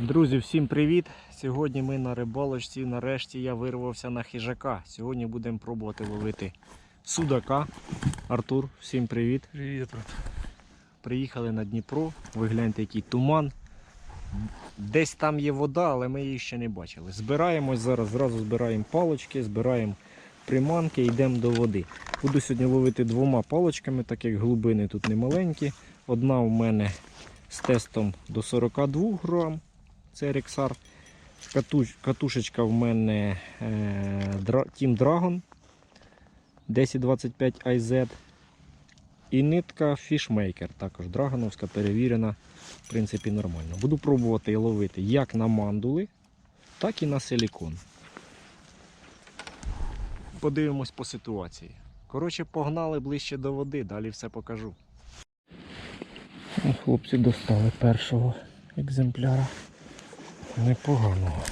Друзі, всім привіт! Сьогодні ми на рибалочці. Нарешті я вирвався на хижака. Сьогодні будемо пробувати ловити судака. Артур, всім привіт. Привіт, брат. Приїхали на Дніпро. Ви гляньте, який туман. Десь там є вода, але ми її ще не бачили. Збираємось зараз, зразу збираємо палочки, збираємо приманки, йдемо до води. Буду сьогодні ловити двома палочками, так як глибини тут не маленькі. Одна у мене з тестом до 42 грам. Це. Катуш, катушечка в мене е, Team Dragon 1025 IZ. І нитка Fishmaker, також драгоновська, перевірена, в принципі, нормально. Буду пробувати ловити як на мандули, так і на силікон. Подивимось по ситуації. Коротше, погнали ближче до води, далі все покажу. Хлопці достали першого екземпляра. Непоганого.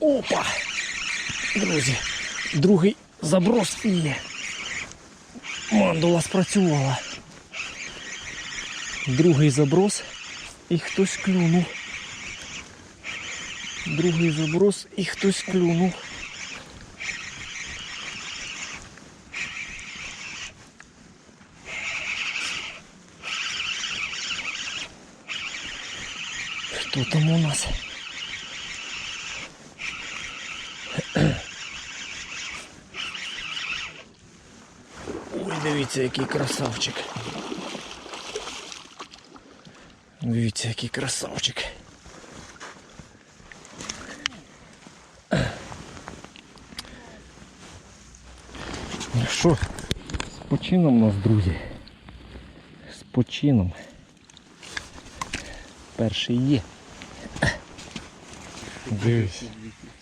Опа! Друзі, другий заброс і є. Мандула спрацювала. Другий заброс і хтось клюнув. Другий заброс і хтось клюнув. Хто там у нас? Дивіться, який красавчик. Дивіться, який красавчик. Ну що, з почином нас, друзі. З почином. Перший є. Дивись.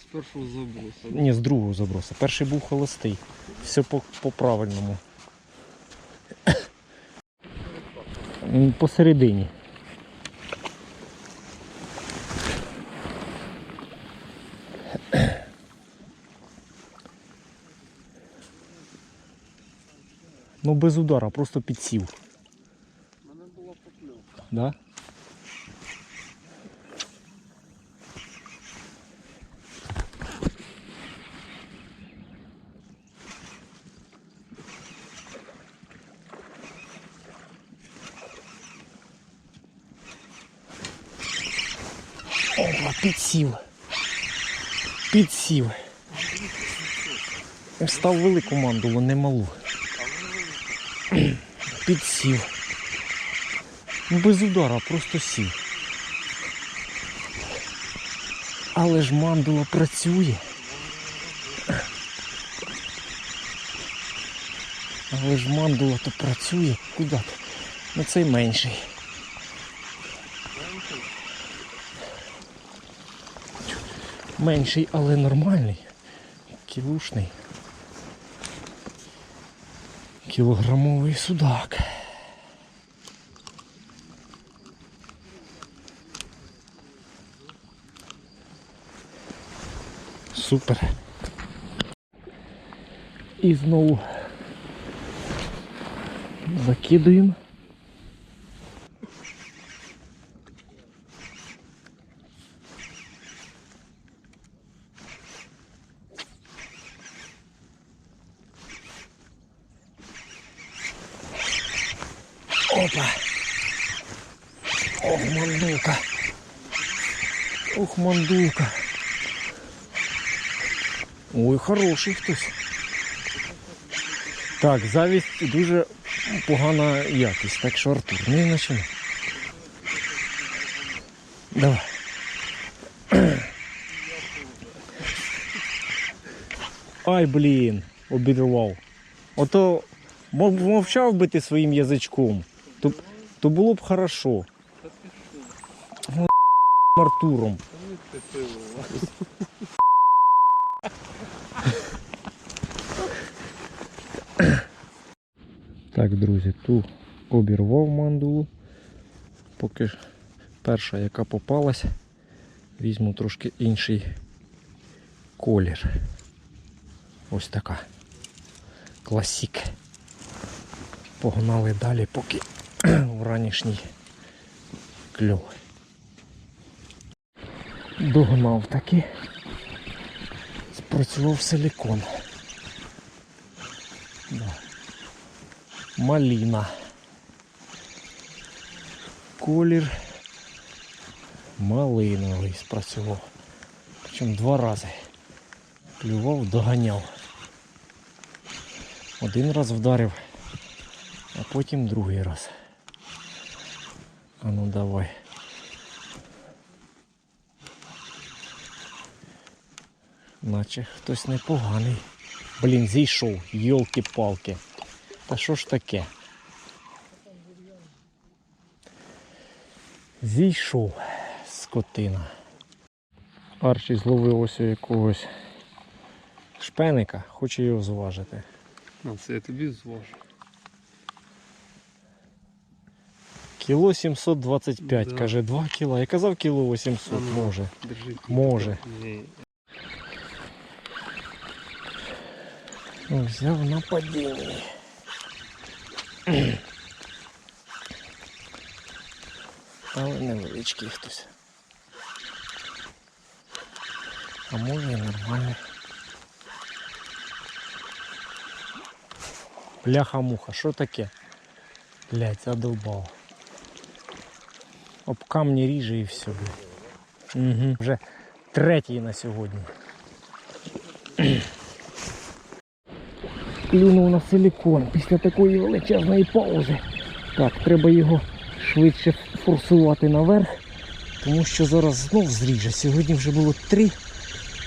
З першого забросу. Ні, з другого заброса. Перший був холостий. Все по, по правильному. Посередині. Ну без удара, просто підсів. У мене була покльовка. Да? Опа, підсів. Підсів. Став велику мандулу, не малу. Підсів. Без удара, просто сів. Але ж мандула працює. Але ж мандула то працює. Куди? Ну цей менший. Менший, але нормальний. Кілушний. Кілограмовий судак. Супер. І знову закидуємо. Опа. Ох, мандулка. Ох, мандулка. Ой, хороший хтось. Так, завість дуже погана якість, так що Артур, не починай. Давай. Ай, блін, обірвав. Ото мов- мовчав би ти своїм язичком, то, то було б хорошо. Ну, Артуром. Так, друзі, ту обірвав мандулу. Поки перша, яка попалась, візьму трошки інший колір. Ось така. Класік. Погнали далі, поки вранішній кльов. Догнав таки. Спрацював силікон. Да. Маліна. Колір малиновий спрацював. Причому два рази. Клював, доганяв. Один раз вдарив, а потім другий раз. А ну давай. Наче хтось непоганий. Блін, зійшов, йолки-палки. Та що ж таке? Зійшов скотина. Арчі зловив ось якогось шпеника, хоче його зважити. Це я тобі зважу. Кіло 725, Да. каже, 2 кіла. Я казав кіло 800, А ну. може. Держи. Може. Ні. Ну, Взяв на падінні. Але невеличкий хтось. А може і нормальний. Бляха-муха, що таке? Блять, задовбав. Об камні ріже і все. Угу. Вже третій на сьогодні. Клюнув на силікон після такої величезної паузи. Так, треба його швидше форсувати наверх, тому що зараз знов зріже. Сьогодні вже було три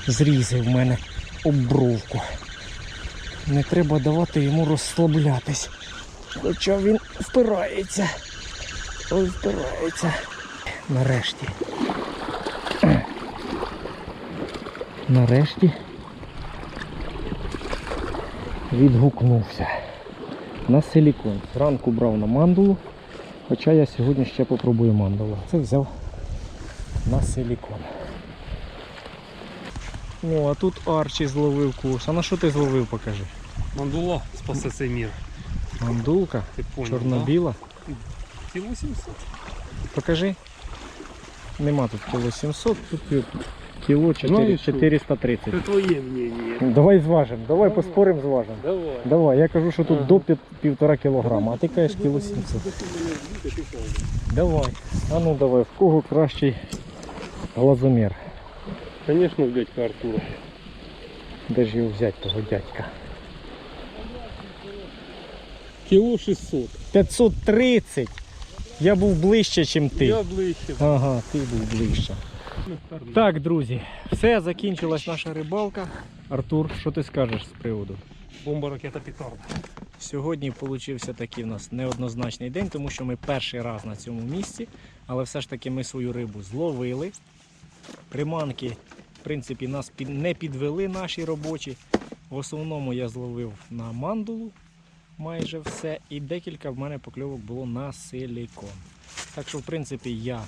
зрізи в мене об бровку. Не треба давати йому розслаблятись. Хоча він впирається. Впирається. Нарешті. Нарешті відгукнувся на силікон. Зранку брав на мандулу, хоча я сьогодні ще попробую мандулу. Це взяв на силікон. О, а тут Арчі зловив курс. А на що ти зловив, покажи? Мандула спасе цей мір. Мандулка, чорно-біла. да? Кіло 700. Покажи. Нема тут кіло 700, тут кіло 4, 430. Це твоє мнення. Давай зважимо, давай Давай. поспоримо, зважимо. Давай. Давай, я кажу, що тут Ага. до пів- півтора кілограма, а ти кажеш кіло 700. Давай. А ну давай, в кого кращий глазомір? Звісно, дядька Артура. Де ж його взяти, того дядька? Кіло 600. 530. Я був ближче, ніж ти. Я ближче. Ага, ти був ближче. Так, друзі, все, закінчилась наша рибалка. Артур, що ти скажеш з приводу? Бомба ракета петарда. Сьогодні получився такий у нас неоднозначний день, тому що ми перший раз на цьому місці, але все ж таки ми свою рибу зловили. Приманки, в принципі, нас не підвели наші робочі. В основному я зловив на мандулу майже все, і декілька в мене покльовок було на силікон. Так що, в принципі, я е,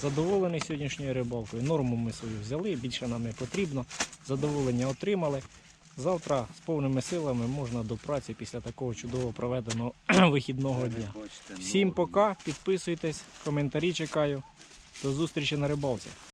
задоволений сьогоднішньою рибалкою. Норму ми свою взяли, більше нам не потрібно. Задоволення отримали. Завтра з повними силами можна до праці після такого чудово проведеного вихідного дня. Всім пока, підписуйтесь, коментарі чекаю. До зустрічі на рибалці.